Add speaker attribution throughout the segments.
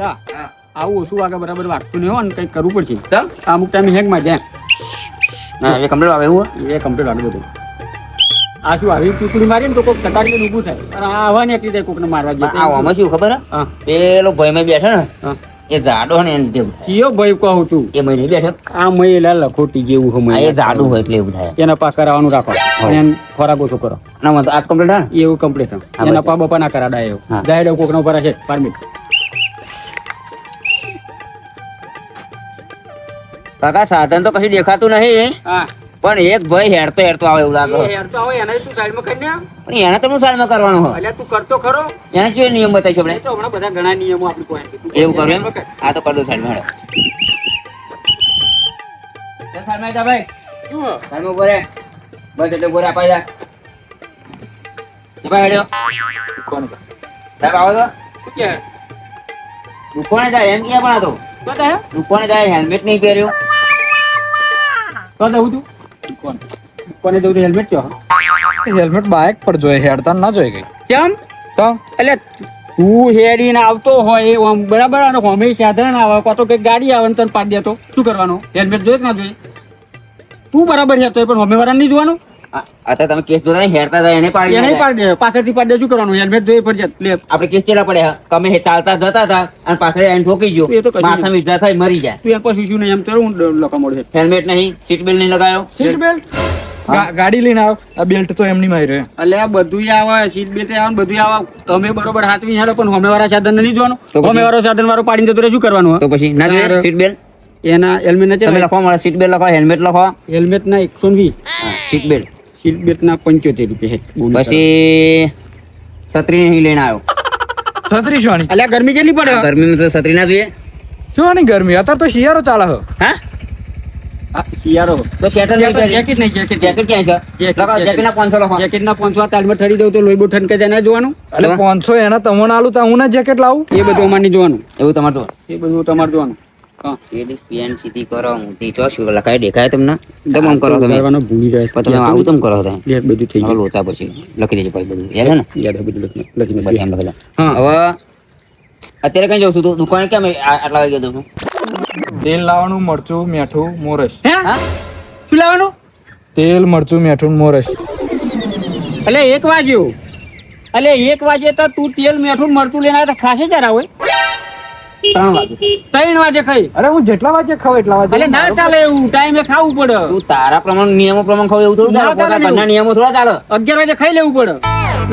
Speaker 1: પેલા આવું ઓછું વાગે બરાબર વાગતું નહીં હોય ને કંઈક કરવું પડશે.
Speaker 2: ચાલ
Speaker 1: અમુક ટાઈમ હેંગમાં જાય
Speaker 2: ના એ કમ્પ્લીટ આવે એવું
Speaker 1: એ કમ્પ્લીટ વાગે બધું. આ શું આવી ટુકડી મારી ને તો કોઈક ચટાડીને ઊભું થાય. અને આ હવા નીકળી જાય કોકને મારવા
Speaker 2: જાય આ આમાં શું ખબર પેલો
Speaker 1: હા.
Speaker 2: પેલો ભાઈમાં બેઠો ને એ જાડો ને એને થાય.
Speaker 1: કયો ભાઈ કહું તું
Speaker 2: એ મહિને બેઠો.
Speaker 1: આ મહિલા લખોટી જેવું
Speaker 2: હોય એ જાડું હોય એટલે એવું થાય.
Speaker 1: એના પા કરાવવાનું રાખો. એને ખોરાક ઓછો કરો.
Speaker 2: ના મત આ કમ્પ્લીટ હા
Speaker 1: એવું કમ્પ્લીટ એના પા બપા ના કરાડા એવું. જાય કોક નો પર છે પરમિટ.
Speaker 2: કાકા સાધન તો કશું દેખાતું નહીં પણ એક ભાઈ હેરતો હેરતો આવે એવું લાગે.
Speaker 1: એ યાર તો તું સાઈડમાં કરી ને
Speaker 2: પણ એને તો હું સાઈડમાં કરવાનું હોય?
Speaker 1: તું કરતો ખરો.
Speaker 2: એને શું નિયમ બતાવી છે
Speaker 1: એ તો હમણાં બધા ઘણા નિયમો આપણી
Speaker 2: એવું કરું એમ. આ તો કરતો સાઈડમાં હેડો. સાઈડમાં જા ભાઈ.
Speaker 1: શું?
Speaker 2: સાઈડમાં રહે. બસ એટલે ઊભો અપાઈ જા. ભાઈ હેડ્યો
Speaker 1: કોણ
Speaker 2: સાહેબ આવો તો.
Speaker 1: કે?
Speaker 2: દુકાને જાય? એમ ક્યાં પણ
Speaker 1: હતો
Speaker 2: દુકાને જાય? હેલ્મેટ નહીં પહેર્યું?
Speaker 1: કોણ જવું તું? કોણ? કોને જવું તું? હેલ્મેટ કયો?
Speaker 3: હેલ્મેટ બાઇક પર જોઈએ હેડતા ના જોઈ ગઈ
Speaker 1: કેમ
Speaker 3: તો
Speaker 1: એટલે તું હેડીને આવતો હોય એ બરાબર અને હોમે સાધારણ આવે કાં તો કંઈક ગાડી આવે ને તને પાડી દેતો શું કરવાનું હેલ્મેટ જોઈએ કે ના જોઈએ તું બરાબર હેરતો હોય પણ હોમે વાળા નહીં જોવાનું
Speaker 2: અત્યારે તમે કેસ જોતા નહીં, હેરતા હતા એને પાડી
Speaker 1: એ નહીં પાડી દે પાછળથી પાડી દે શું કરવાનું? હેલ્મેટ જોઈએ ફરજિયાત. લે.
Speaker 2: આપણે કેસ ચેલા પડ્યા તમે હે ચાલતા જતા હતા અને પાછળ એને ઠોકી ગયો.
Speaker 1: એ તો કશું
Speaker 2: માથામાં ઈજા થઈ મરી જાય.
Speaker 1: તું એમ પછી શું નહીં એમ તો હું લોકો મળે
Speaker 2: હેલ્મેટ નહીં સીટ બેલ્ટ નહીં લગાયો.
Speaker 3: સીટ બેલ્ટ ગાડી લઈને આવ. આ બેલ્ટ તો એમની માર્યો
Speaker 1: એટલે આ બધું આવે સીટ બેલ્ટ આવે બધું આવે. તમે બરોબર હાથવી હેડો પણ હોમે વાળા સાધન નહીં જોવાનું. હોમે વાળો સાધન વાળો પાડીને જતો રહે શું કરવાનું
Speaker 2: તો પછી ના જોઈએ સીટ બેલ્ટ
Speaker 1: એના હેલ્મેટ
Speaker 2: નથી
Speaker 1: ના
Speaker 2: લખવા મળે સીટ બેલ્ટ લખો હેલ્મેટ લખો
Speaker 1: હેલ્મેટ ના એકસો વીસ.
Speaker 2: સીટ બેલ્ટ
Speaker 1: સીટ બેલ્ટ ના પંચોતેર રૂપિયા
Speaker 2: પછી છત્રી નહીં લઈને આવ્યો.
Speaker 3: છત્રી શું
Speaker 1: એટલે ગરમી કેટલી પડે?
Speaker 2: ગરમીમાં તો છત્રી ના જોઈએ.
Speaker 3: શું આની ગરમી? અત્યારે તો શિયાળો ચાલે હે.
Speaker 2: હા?
Speaker 1: આ શિયાળો.
Speaker 2: તો શેટર
Speaker 1: જેકેટ નહીં જેકેટ
Speaker 2: જેકેટ ક્યાં છે? લખો
Speaker 1: જેકેટ.
Speaker 2: ના પાંચસો લખો.
Speaker 1: જેકેટ ના પાંચસો તાલમાં ઠરી દઉં તો લોહીબો ઠનકે જાય ના જોવાનું?
Speaker 3: એટલે
Speaker 2: તો?
Speaker 3: પાંચસો એના તમને આલું તો હું ના જેકેટ લાવું?
Speaker 1: એ બધું અમારે નહીં જોવાનું.
Speaker 2: એવું તમારે તો.
Speaker 1: એ બધું તમારે જોવાનું.
Speaker 2: પેલી પેન સીધી કરો મોટી ચો શું લખાય દેખાય તમને? તમે આમ કરો તમે.
Speaker 1: કરવાનો ભૂલી જાય.
Speaker 2: પણ તમે આવું તમે કરો તમે?
Speaker 1: યાદ બધું થઈ ગયું
Speaker 2: લોચા પછી લખી દેજો ભાઈ બધું. યાદ ને?
Speaker 1: યાદ બધું લખીને લખીને
Speaker 2: પછી એમ લખેલા હવે અત્યારે કઈ જઉં છું? તું દુકાને કેમ આટલા વાગે જઉં છું
Speaker 3: તેલ લાવવાનું મરચું મીઠું મોરસ.
Speaker 1: હે? શું લાવવાનું?
Speaker 3: તેલ મરચું મીઠું મોરસ.
Speaker 1: એટલે એક વાગ્યું. એટલે એક વાગે તો તું તેલ મીઠું મરચું લઈને આવ્યો ખાસે જરા હોય
Speaker 2: ત્રણ વાગે.
Speaker 1: ત્રણ વાગે ખાઈ.
Speaker 3: અરે હું જેટલા વાગે ખાવ એટલા વાગે?
Speaker 1: એટલે ના ચાલે એવું ટાઈમે ખાવું પડે.
Speaker 2: તું તારા પ્રમાણ નિયમો પ્રમાણે ખાવ એવું થોડું
Speaker 1: ના
Speaker 2: ચાલે ઘરના નિયમો થોડા ચાલે.
Speaker 1: અગિયાર વાગે ખાઈ લેવું પડે.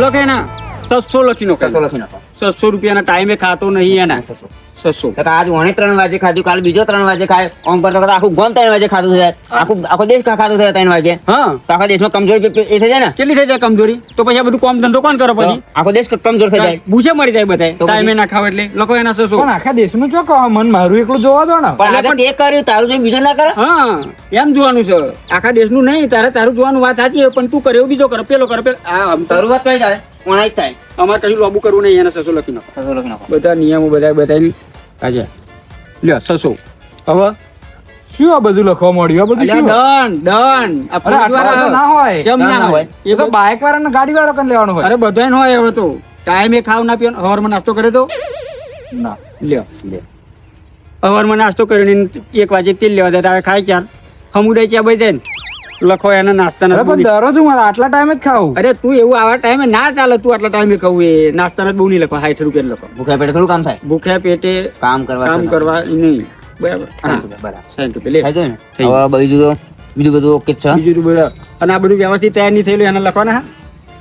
Speaker 1: લખે ના સસો લખી
Speaker 2: નો
Speaker 1: સસો
Speaker 2: લખી નાખો.
Speaker 1: સસો રૂપિયાના ટાઈમે ખાતો નહીં એના.
Speaker 2: છસો આજ વણે ત્રણ વાગે ખાધું કાલ બીજો ત્રણ વાગે ખાય. ઓમ કરતો કરતો આખું ગોમ ત્રણ વાગે ખાધું છે આખું આખો દેશ ખાધું છે ત્રણ વાગે?
Speaker 1: હા.
Speaker 2: તો આખા દેશમાં કમજોરી પે- પે- એ થઈ જાય ને?
Speaker 1: કેટલી થઈ જાય કમજોરી? તો પછી આ બધું કામ ધંધો કોણ કરે પછી?
Speaker 2: આખો દેશ કમજોર થઈ જાય.
Speaker 1: ભૂસે મરી જાય બધા ટાઈમે ના ખાવ એટલે. લખો એના સસો
Speaker 3: પણ આખા દેશનું ચો કહો? મન મારું એકલું જોવા દો ને.
Speaker 2: પણ તે કર્યું તારું જોઈને બીજો ના કરે?
Speaker 1: હા એમ જોવાનું છે. આખા દેશનું નહીં તારે તારું જોવાનું વાત સાચી પણ તું કરે બીજો કરે પેલો કરે પેલો
Speaker 2: શરૂઆત કરી જાય વણાઈ થાય.
Speaker 1: અમારે કશું લોબુ કરવું નહીં એના સસો લખી નાખો.
Speaker 2: સસો લખી નાખો.
Speaker 1: બધા નિયમો બધા બતાવી આજે. લ્યો સસુ. હવે
Speaker 3: શું આ બધું લખવા મળ્યું આ બધું શું?
Speaker 1: Done done.
Speaker 3: ના હોય.
Speaker 1: કેમ
Speaker 2: ના
Speaker 1: ના
Speaker 2: હોય?
Speaker 3: એ તો બાઇક વાળા ગાડી વાળા કને લેવાનું હોય?
Speaker 1: અરે બધાય નો હોય હવે તો. ટાઈમે ખાવ ના પીવાનું. હવારમાં નાસ્તો કરે તો
Speaker 3: ના.
Speaker 1: લ્યો.
Speaker 2: લે.
Speaker 1: હવારમાં નાસ્તો કરીને એક વાગે તેલ લેવા જાય. તારે ખાય ચાર સમુદાય ચા બધા ને લખો એના નાસ્તા
Speaker 3: પણ દરરોજ હું આટલા ટાઈમે જ ખાવું
Speaker 1: અરે તું એવું આવા ટાઈમે ના ચાલે તું આટલા ટાઈમે કહું એ. નાસ્તાના બહુ નહીં લખવા સાઠ રૂપિયા લખો
Speaker 2: ભૂખ્યા પેટે થોડું કામ થાય?
Speaker 1: ભૂખ્યા પેટે
Speaker 2: કામ કરવા
Speaker 1: કામ કરવા ઈ નહીં. બરાબર.
Speaker 2: સાઠ રૂપિયા, બરાબર.
Speaker 1: રૂપિયા લે.
Speaker 2: હવે બીજું બીજું બધું ઓકે છે?
Speaker 1: બીજું બધું. અને આ બધું વ્યવસ્થિત તૈયાર નહીં થયેલું એને લખવાના હા?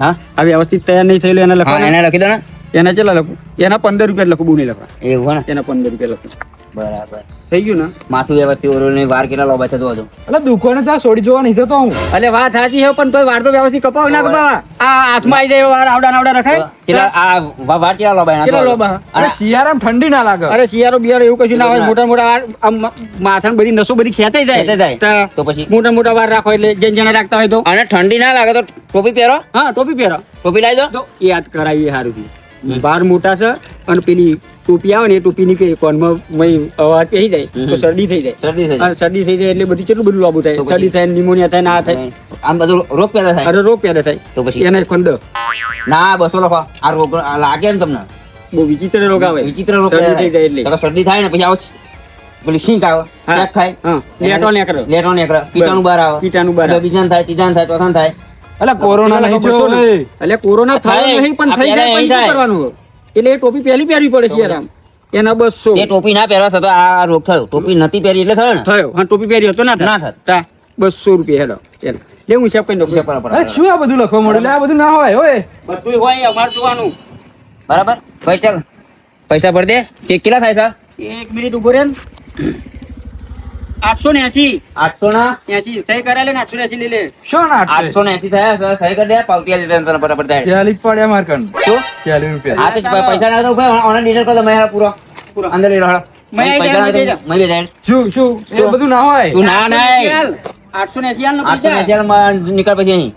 Speaker 2: હા?
Speaker 1: આ વ્યવસ્થિત તૈયાર નહીં થયેલું એને લખવાના?
Speaker 2: એને લખી દો ને.
Speaker 1: એના કેટલા લખું? એના પંદર રૂપિયા લખું બુની લખવા.
Speaker 2: એવું ને?
Speaker 1: એના પંદર રૂપિયા લખું.
Speaker 2: બરાબર.
Speaker 1: થઈ ગયું ને?
Speaker 2: માથું વ્યવસ્થિત ઓરલ વાર કેટલા લોબા છે જોવા દો
Speaker 3: એટલે ને ત્યાં છોડી જોવા નહીં તો હું.
Speaker 1: એટલે વાત સાચી છે પણ તોય વાર તો વ્યવસ્થિત કપાવ ના કપાવા. આ હાથમાં આવી જાય વાર આવડા નાવડા રખાય.
Speaker 2: કેટલા આ વાર કેટલા લોબા એના
Speaker 1: કેટલા લોબા?
Speaker 3: અરે શિયાળામાં ઠંડી ના લાગે.
Speaker 1: અરે શિયાળો બિયારો એવું કશું ના હોય મોટા મોટા વાર આમ માથા બધી નસો બધી ખેંચાઈ જાય.
Speaker 2: જાય.
Speaker 1: તો
Speaker 2: તો પછી?
Speaker 1: મોટા મોટા વાર રાખો એટલે જેન જેને રાખતા હોય તો.
Speaker 2: અને ઠંડી ના લાગે તો ટોપી પહેરો?
Speaker 1: હા ટોપી પહેરો.
Speaker 2: ટોપી લાવી દો.
Speaker 1: તો એ યાદ કરાવીએ સારું છે બાર મોટા છે અને પેલી ટોપી આવે ને એ ટોપીની પે કોનમાં અવાજ પહેરી જાય તો શરદી થઈ જાય.
Speaker 2: શરદી થઈ
Speaker 1: અને શરદી થઈ જાય એટલે બધું કેટલું બધું લાભ થાય. શરદી થાય નિમોનિયા થાય ના થાય.
Speaker 2: આમ બધું રોગ પેદા થાય?
Speaker 1: અરે રોગ પેદા થાય.
Speaker 2: તો પછી?
Speaker 1: એને ખંડ.
Speaker 2: ના બસો લખો. આ રોગ લાગે ને તમને?
Speaker 1: બહુ વિચિત્ર રોગ આવે.
Speaker 2: વિચિત્ર રોગ
Speaker 1: થઈ જાય એટલે.
Speaker 2: શરદી થાય ને પછી આવો પેલી છીંક આવે ચેક થાય.
Speaker 1: લેટો નેકરો
Speaker 2: લેટો નીકળે કીટાણુ બહાર આવે.
Speaker 1: કીટાણુ બહાર.
Speaker 2: બીજાને થાય ત્રીજાને થાય ચોથાને થાય.
Speaker 3: અલા કોરોના નહીં જો અલે
Speaker 1: એટલે કોરોના થયો. નહીં પણ થઈ જાય પછી શું કરવાનું? એટલે એ ટોપી પહેલી પહેરવી પડે છે આરામ એના બસો.
Speaker 2: એ ટોપી ના પહેરવા છતાં આ રોગ થયો. ટોપી નથી પહેરી એટલે થયો ને?
Speaker 1: થયો. હા ટોપી પહેરી હતો ના
Speaker 2: ના
Speaker 1: થાય. બસો રૂપિયા હેડો. ચાલ. લે હું હિસાબ કરી નાખું
Speaker 3: અરે શું આ બધું લખવા મળ્યું આ બધું ના હોય ઓય.
Speaker 1: બધું હોય અમાર જોવાનું.
Speaker 2: બરાબર? ભાઈ ચાલ. પૈસા ભર દે. કે કેટલા થાય સર
Speaker 1: એક મિનિટ ઊભો રે આઠસો ને એસી
Speaker 2: આઠસો ના?
Speaker 1: એસી સહી કરાય ને આઠસો એસી લઈ લે.
Speaker 3: શું આઠસો?
Speaker 2: આઠસો ને એસી થયા સહી કરી દે પાવતી આલી તને બરાબર થાય.
Speaker 3: ચાલીસ પડ્યા માર
Speaker 2: શું?
Speaker 3: ચાલીસ રૂપિયા.
Speaker 2: હા તો પૈસા ના તો ભાઈ ઓનલાઈન ડિટેલ કરો તમે પૂરો.
Speaker 1: પૂરો.
Speaker 2: અંદર લઈ લો હેડો.
Speaker 1: મેં આઈ
Speaker 2: પૈસા
Speaker 1: ગયા,
Speaker 2: ના
Speaker 1: મેં
Speaker 2: તો મેં બી જાય.
Speaker 3: શું શું? બધું ના હોય?
Speaker 2: શું ના
Speaker 1: આઠસો ને? એસી
Speaker 2: આઠસો ને એસી નીકળ પછી અહીં.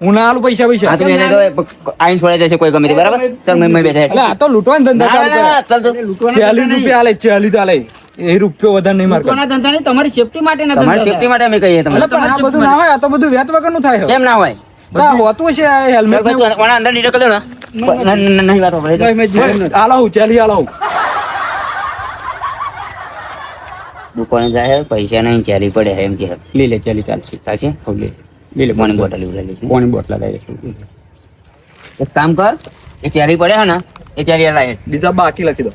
Speaker 3: હું ના પૈસા પૈસા.
Speaker 2: હા તો મેં તો આઈન છોડાઈ જશે કોઈ ગમે તે બરાબર? ચાલ મેં મેં
Speaker 3: એટલે આ તો લૂંટવાનો ધંધા ચાલુ કરે
Speaker 2: ના ચાલ તો.
Speaker 3: ચાલીસ રૂપિયા આલે ચાલીસ તો આલે. એ રૂપિયો વધારે નહીં માર કણ
Speaker 1: ધંધા નહીં તમારી સેફટી માટે ના
Speaker 2: તમારી સેફટી માટે અમે કહીએ તમને.
Speaker 3: પણ આ બધું ના હોય આ તો બધું વ્યાત વગરનું થાય
Speaker 2: કેમ ના હોય?
Speaker 3: તા હોતું છે આ
Speaker 2: ચાલ
Speaker 3: હેલ્મેટ
Speaker 2: ભાઈ અંદર ડિટેલ દો ના, નહીં વાત
Speaker 1: ભાઈ,
Speaker 3: ચાલી
Speaker 2: દુકાને જાય પૈસા નહીં ચાલી પડે એમ કે
Speaker 1: લઈ લે ચાલી ચાલશે લે લે.
Speaker 2: પાણી બોટલ ઉડાડી
Speaker 1: પાણી બોટલા લઈ લે
Speaker 2: એક કામ કર એ ચેરી પડે હે ને એ ચેરી લાય
Speaker 3: બીજા બાકી લખી દો.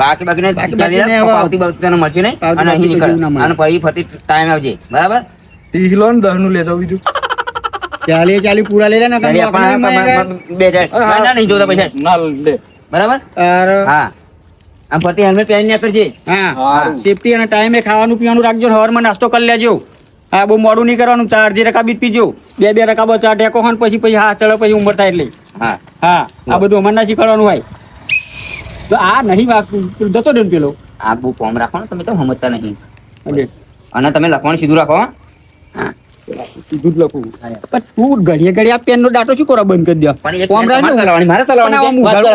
Speaker 2: બાકી બાકી
Speaker 1: બાકી
Speaker 2: ચારી
Speaker 1: બાકીને
Speaker 2: લાય,
Speaker 1: હવે-
Speaker 2: પાવતી તને મળશે નહીં અને અહીં નીકળ. અને પછી ફરી ટાઈમ આવજે બરાબર?
Speaker 3: ત્રીસ લો ને દસનું લેજો બીજું.
Speaker 1: ચાલી ચાલી પૂરા લઈ લે ને
Speaker 2: બે જાય ના, ના, નહીં જોતા પૈસા.
Speaker 3: ના લે.
Speaker 2: બરાબર? હા. આમ ફરતી હેલ્મેટ પહેરીને કરજે
Speaker 1: હા. સેફટી અને ટાઈમે ખાવાનું પીવાનું રાખજો સવારમાં નાસ્તો કરી લેજો. હા બહુ મોડું નહીં કરવાનું. ચાર જે રકા બીજ પીજો. બે બે રકા ચાર ટેકો ખાન પછી પછી હા ચડે પછી ઉંમર થાય એટલે.
Speaker 2: હા.
Speaker 1: હા આ બધું અમારે ના શીખવાડવાનું હોય. તો આ નહીં વાગતું જતો દે પેલો.
Speaker 2: આ બહુ ફોર્મ રાખો ને તમે તો સમજતા નહીં. અને તમે લખવાનું સીધું રાખો હા.
Speaker 1: સીધું જ લખું. પણ તું ઘડીએ ઘડી આ પેનનો ડાટો શું કરો બંધ કરી દો?
Speaker 2: પણ એક
Speaker 1: કોમ
Speaker 2: પેન તમારે
Speaker 1: રાખ ને.
Speaker 2: મારે ચલાવવાની
Speaker 1: રાખ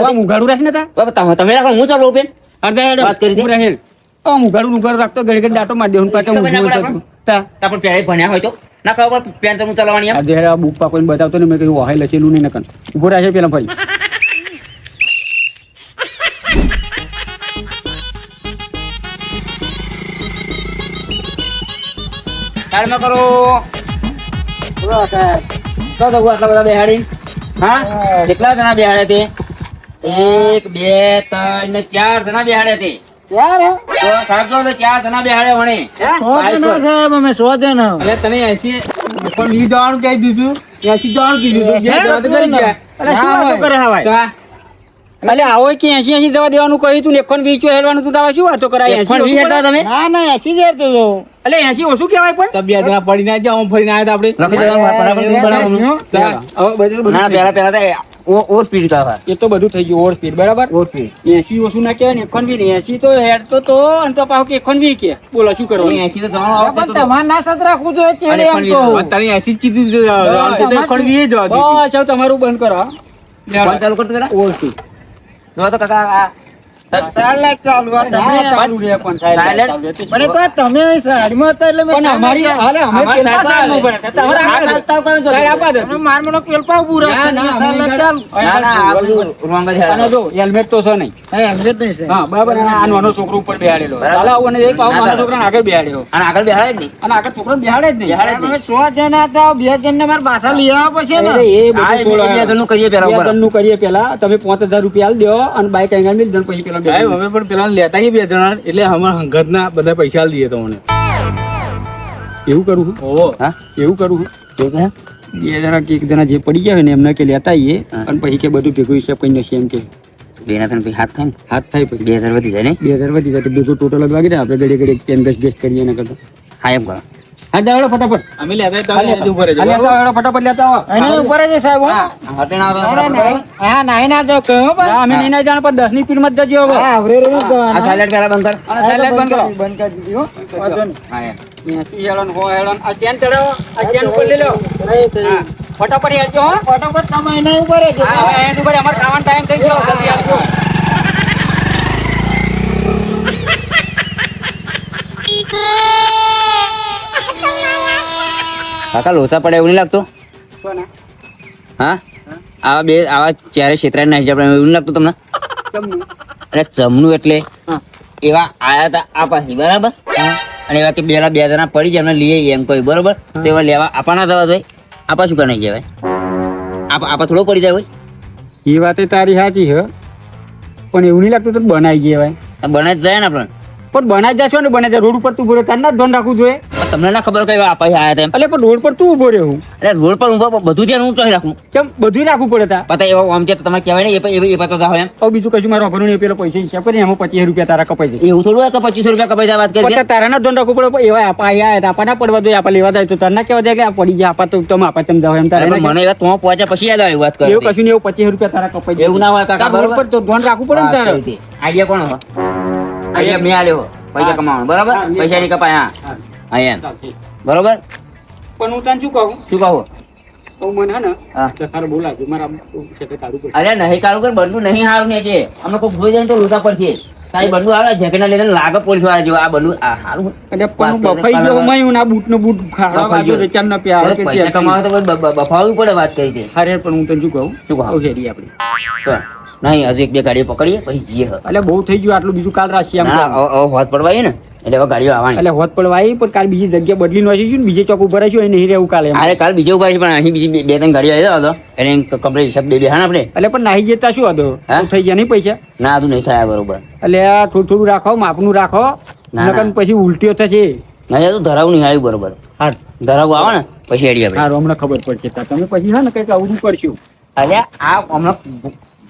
Speaker 2: તમે રાખો હું ચાલુ પેન
Speaker 1: અડધા
Speaker 2: વાત કરી દે.
Speaker 1: ઊભું ઉઘાડું મુઘાડું રાખતો ઘડી ઘડી ડાટો મારી ઊંધું
Speaker 2: પડે
Speaker 1: થતું. તા
Speaker 2: પણ પહેલા ભણ્યા હોય તો. ના ખબર પણ પેન્સર હું ચલાવવાની?
Speaker 1: આ દેરા બુક પા કોઈને બતાવતો ને મેં કહ્યું વહાઈ લખેલું નહીં નકન ઊભો છે પેલા
Speaker 2: તાળમાં કરો. બોલો સાહેબ. તો તો આટલા બધા બેહાડી. હા. કેટલા જણા બેહાડ્યા તે? એક બે ત્રણ ને ચાર જણા બેહાડ્યા તે. તો સાહેબ જો તો ચાર જણા બેહાડે વણે.
Speaker 3: અરે તને એસી પણ વી જવાનું કહી દીધું? એસી જવાનું કીધું તું. બે જવા તો કરી ગયા.
Speaker 1: અરે શું વાતો કરે હા ભાઈ
Speaker 3: તા.
Speaker 1: અલે આવો કે એસી એસી જવા દેવાનું કહ્યું તું ને એકોન વીસ હેડવાનું તું તારે શું વાતો કરાય?
Speaker 2: એસી તમે?
Speaker 1: અલે એસી ઓછું કહેવાય પણ.
Speaker 3: તો બે જણા પડી ના જાઓ ફરીને આવ્યા તા આપણે
Speaker 2: ના પેલા પેલા તો ઓવર સ્પીડ કાવા
Speaker 1: એ તો બધું થઈ ગયું ઓવર સ્પીડ બરાબર?
Speaker 2: ઓવર સ્પીડ
Speaker 1: એસી ઓછું ના કહેવાય ને એકોન વી ને એસી તો હેડ તો તો અને તો પાછું કે એકોન કે. બોલો શું કરવાનું?
Speaker 2: એસી તો જવાનું આવે તો તમારે
Speaker 1: ના સત રાખવું જોઈએ
Speaker 2: કે એમ
Speaker 3: તો તને એસી જ કીધું તું તો તો કોણ વી જવા દીધું.
Speaker 1: બસ તમારું બંધ કરો
Speaker 2: બંધ ચાલુ કરતો પેલા
Speaker 1: ઓવર સ્પીડ
Speaker 2: તો કાકા આ
Speaker 1: ચાલુ પણ. પણ અમારી હાલે અમે. ના, ના,
Speaker 2: ના ના
Speaker 1: અને જો હેલ્મેટ તો છે નહીં. હા બરાબર અને આ નાનો છોકરો ઉપર બેહાડેલો.
Speaker 2: બરાબર.
Speaker 1: ચાલો અને એક આવો નાનો છોકરાને આગળ બેહાડ્યો.
Speaker 2: અને આગળ બેહાડે જ નહીં.
Speaker 1: અને આગળ છોકરો બેહાડે જ નહીં.
Speaker 2: બેહાડે જ નહીં.
Speaker 1: એ છોડો.
Speaker 2: બે- બે જણનું કરીએ પેલા
Speaker 1: બે
Speaker 2: ઉપર.
Speaker 1: જણનું કરીએ પેલા. તમે પાંચ હજાર રૂપિયા આલ દો અને બાઈક આંગણ મિલ પછી પેલા
Speaker 3: સાહેબ હવે પણ પેલા લેતા બે જણા એટલે અમારા હંગત ના બધા પૈસા દઈએ તમને.
Speaker 1: એવું કરું છું?
Speaker 3: ઓહો.
Speaker 2: હા?
Speaker 1: એવું કરું છું?
Speaker 2: કે?
Speaker 1: બે જણા એક જણા જે પડી ગયા હોય ને એમને કે લેતા આવીએ. અને પછી કે બધું ભેગું હિસાબ કરી નાખીએ એમ કે.
Speaker 2: બે ના ત્રણ હાથ થાય ને?
Speaker 1: હાથ થાય પછી.
Speaker 2: બે હજાર વધી જાય ને?
Speaker 1: બે હજાર વધી જાય તો ભેગું ટોટલ જ વાગી જાય. આપણે ઘડી ઘડી પેન ગેસ ગેસ કરીએ એના કરતા.
Speaker 2: હા એમ કરો.
Speaker 1: હા દાવડો ફટાફટ
Speaker 3: અમે લેતા તમે આજે ઊભા રહેજો
Speaker 1: ફટાફટ લેતા આવો, એને ઉપર જ સાહેબ
Speaker 2: હા, હટે ના આવતો બરાબર?
Speaker 1: હા, અમે નહીં જાણ પણ દસની પીરમાં જ જજો હવે
Speaker 2: આ silent પહેલા બંધ કર
Speaker 1: અને silent બંધ કરો
Speaker 2: હા યાર
Speaker 1: સી હેડો હો હેડો આ ચેન ચડાવો આ ચેન ઉપર લઈ લો હા, ફટાફટ હેડજો હો હા હવે એને ઉપર અમારે ખાવાનો ટાઈમ થઈ ગયો જલ્દી આવજો
Speaker 2: કાકા લોચા પડે એવું નહીં લાગતું? હા? આવા બે આવા ચારે ક્ષેત્રે ના હિસાબ એવું નહીં લાગતું તમને. એટલે ચમનું એટલે એવા આયા હતા આ પાસે બરાબર? અને એવા કે પેલા બે જણા પડી જાય એમને લઈએ એમ કોઈ બરોબર? તો એવા લેવા આપણા દવા જોઈએ. આપા શું કરી કહેવાય આપ આપા થોડો પડી જાય હોય.
Speaker 1: એ વાતે તારી સાચી છે પણ એવું નહીં લાગતું તો બનાવી ગયા ભાઈ
Speaker 2: આ બને જ જાય ને આપણને.
Speaker 1: પણ બનાવી જશો ને બનાવી રોડ ઉપર તું ઊભો રહે તાર ના ધ્યાન રાખવું જોઈએ.
Speaker 2: તમને ના ખબર કઈ આપા આયા તેમ?
Speaker 1: એટલે પણ રોડ પર તું ઊભો રહેવું
Speaker 2: એટલે રોડ પર ઊભા બધું ધ્યાન હું ચોઈ રાખું?
Speaker 1: કેમ? બધું રાખવું પડે તા
Speaker 2: પતા એવા આમ છે તમારે કહેવાય ને એ એ એ પતા હોય એમ.
Speaker 1: હવે બીજું કશું મારો અભરનું નહીં પેલો પૈસા હિસાબ કરીને એમાં પચીસ રૂપિયા તારા કપાઈ જાય
Speaker 2: એવું થોડું હોય કે પચીસો રૂપિયા કપાઈ જાય વાત કરી
Speaker 1: તારા ના ધ્યાન રાખવું પડે એવા આપા આયા હતા આપા ના પડવા જોઈએ આપા લેવા જાય તો તાર ના કહેવા જાય કે આ પડી જાય આપા તો તમે આપા તમે જાવ એમ તારે
Speaker 2: મને એવા તો પહોંચ્યા પછી યાદ આવ્યું વાત
Speaker 1: કહેવાય. એવું કશું નહીં એવું પચીસ રૂપિયા તારા કપાઈ જાય
Speaker 2: એવું ના હોય કાકા,
Speaker 1: રોડ
Speaker 2: બરોબર?
Speaker 1: પર તો ધ્યાન રાખવું પડે ને તારે.
Speaker 2: આઈડિયા કોણ હોય આઈડિયા મેં આલ્યો. પૈસા કમાવાનો. બરાબર? પૈસા ની કપાય હા.
Speaker 1: ચાલશે.
Speaker 2: બરોબર?
Speaker 1: પણ હું તને શું કહું?
Speaker 2: શું કહું?
Speaker 1: છે
Speaker 2: અરે નહીં કાળું કર બંધુ નહીં હારું ને છે. અમે કોઈ ભૂલી જાય તો લોટા છે તારી બંધુ આવે જેકેટ લઈને લાગે પોલીસવાળા જેવો. આ બંધુ આ હારું
Speaker 1: એટલે પણ
Speaker 2: વાત
Speaker 1: બફાઈ ગયો હું ના બૂટ નો બૂટ ખાડા
Speaker 2: ગયો.
Speaker 1: તો ચાર ના
Speaker 2: પૈસા કમાવા તો બફાવવું પડે વાત કરી તે.
Speaker 1: અરે પણ હું તને શું કહું?
Speaker 2: શું કહું?
Speaker 1: આપણી.
Speaker 2: તો નહીં હજુ એક બે ગાડીઓ પકડીએ પછી જઈએ.
Speaker 1: એટલે બહુ થઈ ગયું આટલું બીજું કાલ
Speaker 2: હવે- હવે હોત પડવાય ને એટલે હવે ગાડીઓ આવવાની.
Speaker 1: એટલે હોત પડવા પણ કાલ બીજી જગ્યા બદલી નો ને બીજે ચોક ઊભા રહીશું નહીં રહેવું કાલે.
Speaker 2: અરે કાલ બીજો ઊભા છે પણ અહીં બીજી બે- ત્રણ ગાડીઓ આવી હતો એને કમ્પ્લીટ હિસાબ બે હા આપણે.
Speaker 1: એટલે પણ નાહી જતા શું હતો થઈ ગયા નહીં પૈસા?
Speaker 2: ના હજુ નહીં થાય બરોબર.
Speaker 1: એટલે થોડું થોડું રાખો માપનું રાખો
Speaker 2: ના,
Speaker 1: નકર પછી ઉલટીઓ થશે.
Speaker 2: નહીં તો ધરાવું નહીં આવ્યું બરોબર.
Speaker 1: હા
Speaker 2: ધરાવું આવે ને પછી અડી આપણે
Speaker 1: સારું હમણાં ખબર પડશે. તમે પછી હા ને કંઈક આવું કરશું.
Speaker 2: અરે આ હમણાં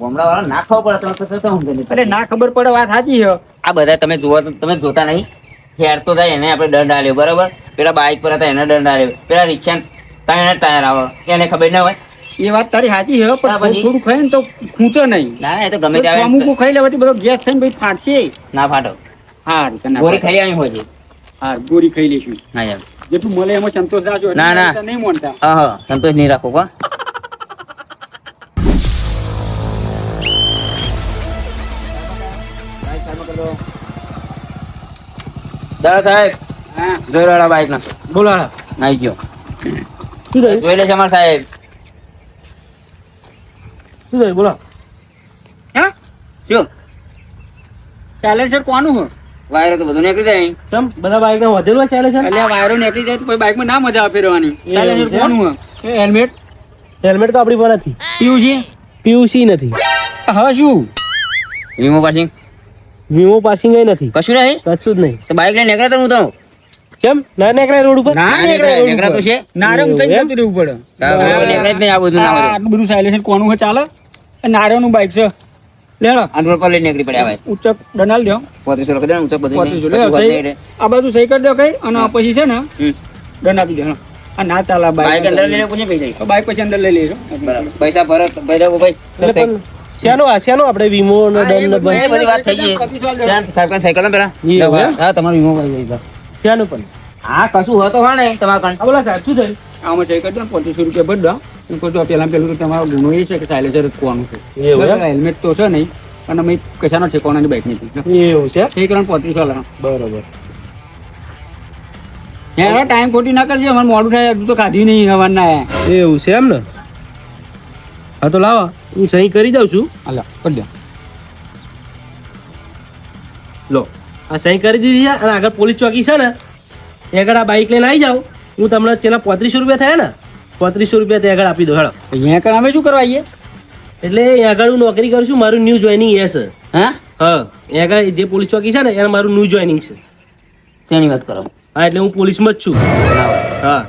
Speaker 2: ગામડા ના ખબર પડે તો- તો- તો શું
Speaker 1: ના ખબર પડે વાત સાચી છે.
Speaker 2: આ બધા તમે જોવા તમે જોતા નહીં. ખેર તો થાય એને આપણે દંડ આલ્યો બરાબર? પેલા બાઇક પર હતા એને દંડ આલ્યો પેલા રિક્ષા ત્રણ ટાયર આવે. એને ખબર ના હોય?
Speaker 1: એ વાત તારી સાચી છે પણ થોડું ખાય ને તો ખૂંચો નહીં.
Speaker 2: ના ના એ તો ગમે ત્યારે
Speaker 1: અમુક ખાઈ લેવાથી બધો ગેસ થઈને ભાઈ ફાટશે.
Speaker 2: ના ફાટો.
Speaker 1: હા
Speaker 2: ગોરી ખાઈ આવી હોય
Speaker 1: હા ગોરી ખાઈ લઈશું.
Speaker 2: હા યાર
Speaker 1: જેટલું મળે એમાં સંતોષ રાખજો
Speaker 2: ના, ના.
Speaker 1: નહીં માનતા
Speaker 2: હા હા સંતોષ નહીં રાખો કા દાદા સાહેબ.
Speaker 1: હા.
Speaker 2: જોઈ બાઈક ના
Speaker 1: બોલાડા
Speaker 2: નાઈ ગયો.
Speaker 1: શું થયું?
Speaker 2: જોઈ લે છે અમારા સાહેબ.
Speaker 1: શું થયું? બોલો હા?
Speaker 2: શું?
Speaker 1: ચાલે કોનું હોય
Speaker 2: વાયરો તો બધું નીકળી જાય.
Speaker 1: ચમ બધા બાઈકમાં વધેલું ચાલે છે? એટલે વાયરો નીકળી જાય તો કોઈ બાઈકમાં ના મજા આવે ફેરવાની. ચાલે છે કોનું હોય હેલ્મેટ.
Speaker 4: હેલ્મેટ તો આપણી પર નથી.
Speaker 1: પીયુસી
Speaker 4: પીયુસી નથી.
Speaker 1: હા શું?
Speaker 2: વીમો પાસિંગ
Speaker 4: વીમો પાસિંગ નથી.
Speaker 2: કશું નહીં?
Speaker 4: કશું જ નહીં.
Speaker 2: તો બાઈક લઈને નીકળ્યા તો હું તો
Speaker 4: કેમ? ના નીકળે રોડ ઉપર?
Speaker 1: ના નીકળે
Speaker 2: નીકળે,
Speaker 1: ઉપર.
Speaker 2: છે?
Speaker 1: નારે
Speaker 4: થઈ
Speaker 1: જતું રહેવું પડે
Speaker 2: નીકળે જ નહીં આ બધું ના
Speaker 1: આ
Speaker 2: તો.
Speaker 1: બધું સાયલેશન કોનું છે? ચાલે? નારે નું બાઈક છે. લેડો
Speaker 2: આ પર લઈને નીકળી પડ્યા ભાઈ.
Speaker 1: ઉચ્ચક દનાલ દો
Speaker 2: પોત્રીસો લખી દે ને બધું
Speaker 1: સહી. આ કરી દો કઈ? અને પછી છે ને. આપી આ ના ચાલે આ
Speaker 2: બાઈક અંદર લઈને પૂછી પૈસા
Speaker 1: તો પછી અંદર લઈ લેજો
Speaker 2: બરાબર. પૈસા ભરત ભર્યા ભાઈ
Speaker 4: શેનો આ? શેનો આપણે વીમો ને
Speaker 1: હા,
Speaker 4: દંડ ને
Speaker 1: બંધ?
Speaker 4: બધી
Speaker 2: વાત થઈ ગઈ.
Speaker 1: પચીસ વાર
Speaker 2: ત્યાં સાહેબ સાયકલ ને પેલા. હા તમારો વીમો કરી દઈશ
Speaker 4: શેનો પણ?
Speaker 2: હા કશું હતો હોય ને તમારા કાન
Speaker 1: બોલા સાહેબ શું થયું? આમાં જઈ કરજો પચીસો રૂપિયા ભરી દો. હું કહું પેલા પેલું તમારો ગુનો એ છે કે સાયલેન્સર કોવાનું છે.
Speaker 4: એવું
Speaker 1: હેલ્મેટ તો છે નહીં અને અમે કશાનો ઠેકાણાની બાઈક નીકળી
Speaker 4: એવું છે?
Speaker 1: સહી કરીને પોત્રીસો લાવો
Speaker 4: બરોબર.
Speaker 1: યાર ટાઈમ ખોટી ના કરજે અમારે મોડું થાય હજુ તો ખાધી નહીં હવારના. આયા
Speaker 4: એવું છે એમ ને? હા તો લાવો. હું સહી કરી દઉં છું.
Speaker 1: હાલો કરી દો.
Speaker 4: લો. આ સહી કરી દીધી છે અને આગળ પોલીસ ચોકી છે ને એ આગળ આ બાઇક લઈને આવી જાઓ હું તમને તેના પોત્રીસો રૂપિયા થયા ને પોત્રીસો રૂપિયા ત્યાં આગળ આપી દો હેડો
Speaker 1: અહીંયા આગળ અમે શું કરવા આવીએ?
Speaker 4: એટલે એ આગળ હું નોકરી કરું છું મારું ન્યૂ જોઈનિંગ એ છે.
Speaker 2: હા?
Speaker 4: હા એ આગળ જે પોલીસ ચોકી છે ને એમાં મારું ન્યૂ જોઈનિંગ છે.
Speaker 2: શેની વાત કરો?
Speaker 4: હા એટલે હું પોલીસમાં જ છું. હા.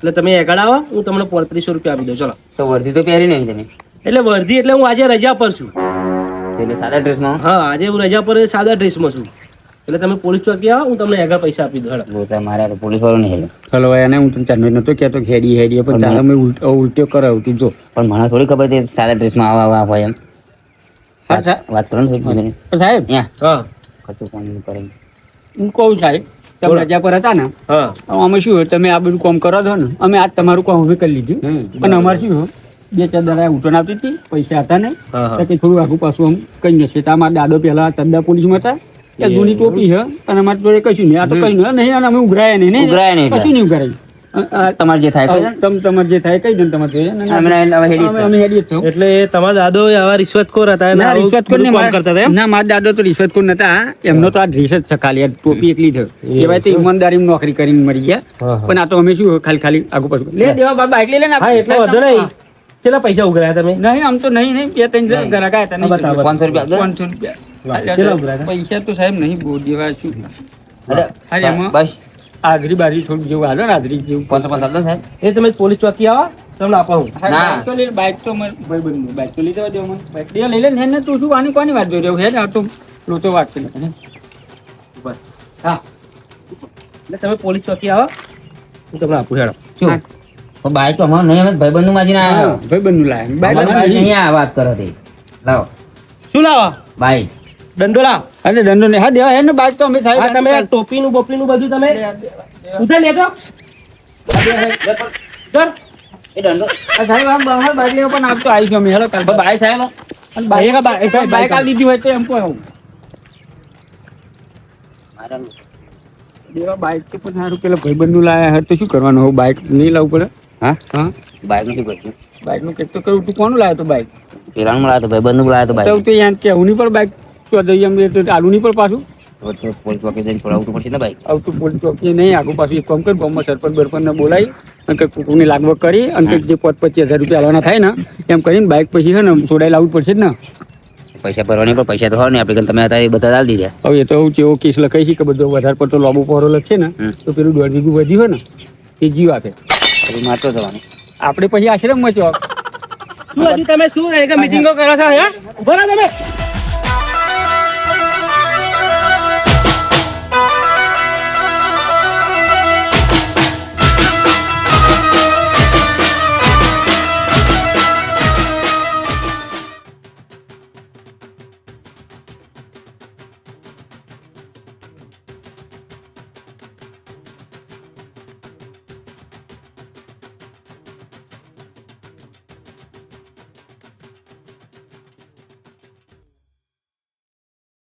Speaker 4: એટલે તમે આગળ આવો હું તમને પાંત્રીસો રૂપિયા આપી દઉં ચલો.
Speaker 2: તો વર્ધી તો પહેરી નહીં તમે?
Speaker 4: એટલે વર્ધી એટલે હું આજે રજા પર છું.
Speaker 2: એટલે સાદા ડ્રેસમાં?
Speaker 4: હા આજે હું રજા પર સાદા ડ્રેસમાં છું. એટલે તમે પોલીસ ચોકી આવો હું તમને આગળ પૈસા આપી દઉં હેડો.
Speaker 2: મારે પોલીસ વાળો નહીં હેલો
Speaker 1: હલો એને હું તમને ચાર નતો કહેતો હેડી હેડી પણ તારે મેં ઉલટો ઉલટ્યો કરાવ તું જો.
Speaker 2: પણ મને થોડી ખબર છે સાદા ડ્રેસમાં આવા આવા હોય એમ.
Speaker 1: હા સા-
Speaker 2: વાત કરો ને
Speaker 1: સાહેબ.
Speaker 4: હા.
Speaker 2: ખર્ચો પાણી કરે?
Speaker 1: હું કહું સાહેબ. તમે રજા પર હતા ને અમે શું તમે આ બધું કામ કરો છો ને અમે આજ તમારું કામ અમે કરી લીધું. અને અમારે શું બે ચાર દાડા ઉઠણ આપી હતી પૈસા હતા
Speaker 4: હા
Speaker 1: કે થોડું આગું પાછું આમ કઈ જશે તો અમારા દાદો પેલા ચદ્દા પોલીસમાં હતા. જૂની ટોપી છે અને અમારી જોડે કશું નહીં. આ તો કઈ નહીં અને અમે ઉઘરાયા નહીં કશું નહીં ઉઘરાય.
Speaker 2: તમારે જે થાય કહી.
Speaker 1: તમ તમારે જે થાય કઈ દો તમારે જોઈએ.
Speaker 2: અમે હેડી
Speaker 1: અમે
Speaker 2: છે.
Speaker 1: અમે હેડીએ જ છો.
Speaker 4: એટલે તમારા દાદો આવા રિશ્વતખોર હતા
Speaker 1: ના રિશ્વતખોર
Speaker 4: ને
Speaker 1: નહીં,
Speaker 4: કરતા હતા
Speaker 1: ના મારા દાદો તો રિશ્વતખોર નતા. એમનો તો આ રિશ્વત છે ખાલી આ ટોપી એકલી છે એ ભાઈ તો ઈમાનદારી નોકરી કરીને મરી ગયા. પણ આ તો અમે શું ખાલી ખાલી આગુ પાછું. લે દેવા બાબા એટલે લઈ લે ને
Speaker 4: હા એટલે વધુ નહીં. કેટલા પૈસા ઉઘરાયા તમે?
Speaker 1: નહીં આમ તો નહીં નહીં. બે ત્રણ આયા હતા, નહીં.
Speaker 2: પાંચસો રૂપિયા
Speaker 1: પાંચસો રૂપિયા? પૈસા તો સાહેબ નહીં બહુ દેવા શું.
Speaker 2: અરે, બસ.
Speaker 1: આદરી બાજરી થોડું જેવું હાલો ને આદરી જેવું
Speaker 2: પાંચસો પાંચ આપજો સાહેબ.
Speaker 4: એ તમે પોલીસ ચોકી આવો તમને આપો. હું
Speaker 2: ના.
Speaker 1: બાઈક તો લઈ બાઈક તો મને ભાઈબંધનું. બાઈક તો લઈ જવા દો મને. બાઈક લઈ લઈ લે ને તું શું આની કોની વાત જોઈ રહ્યો? હે ને આ તો લોતો વાત છે.
Speaker 4: બસ.
Speaker 1: હા.
Speaker 4: એટલે તમે પોલીસ ચોકી આવો હું તમને આપું હેડો.
Speaker 2: શું? બાઈક તો અમારે નહીં અમે ભાઈબંધુ માજીને
Speaker 1: હા,
Speaker 2: આવ્યો.
Speaker 1: ભાઈબંધનું લાયા. બાઈક
Speaker 2: અમારી
Speaker 1: નહીં.
Speaker 2: આ વાત કરો તે લાવો.
Speaker 4: શું લાવો?
Speaker 2: બાઈક
Speaker 4: દંડો લાવો
Speaker 1: અરે દંડો ને હા દેવા એને ને તો અમે સાહેબ
Speaker 4: હા તમે ટોપીનું બોપીનું બધું તમે ઉઠાઈ લેજો કર
Speaker 2: એ દંડો.
Speaker 1: આ સાહેબ આમ બહાર બાઈક લેવા પણ આપતો આવી ગયો અમે હેલો કાલ
Speaker 2: બાય સાહેબ.
Speaker 1: અને બાઈક બાઈક બાઈક આ દીધી હોય તો એમ દેવા બાઈક પણ સારું પેલા લાયા હે તો શું કરવાનું? હવે બાઈક નહીં લાવવું પડે?
Speaker 2: હા?
Speaker 1: હા?
Speaker 2: શું કરશું?
Speaker 1: બાઈકનું કંઈક તો કયું તું કોનું લાવ્યો તો બાઈક?
Speaker 2: પેલાનું મળાયો તો ભાઈબંધનું મળાયો તો
Speaker 1: તો
Speaker 2: બાઈક
Speaker 1: તો યાર કેવું નહીં પણ બાઈક તો જઈએ અમે તો આલુ નહીં પણ પાછું.
Speaker 2: તો પોલીસ ચોકી જઈને થોડા આવતું પડશે ને ભાઈ?
Speaker 1: આવતું પોલીસ ચોકી નહીં આગું પાછું એક કામ કર ગામમાં સરપંચ બરપંચને બોલાવી અને કંઈક કુકુરની લાગવગ કરી અને કંઈક જે પાંચ પચીસ હજાર રૂપિયા આવવાના થાય ને એમ કરીને બાઇક પછી છે ને છોડાઈ લાવવું પડશે જ ને.
Speaker 2: પૈસા ભરવાની પણ પૈસા તો હોય ને આપણે તમે હતા એ બધા આલી દીધા.
Speaker 1: હવે એ તો હું જેવો કેસ લખાઈ છે કે બધો વધારે પડતો લાંબો પહોરો લખશે ને તો પેલું દોઢ વીઘું વધ્યું હોય ને એ જીવ આપે.
Speaker 2: માત્ર મારતો જવાનું.
Speaker 1: આપણે પછી આશ્રમમાં છો.
Speaker 4: શું હજી તમે શું મિટિંગો કરો છો હે ઊભો તમે.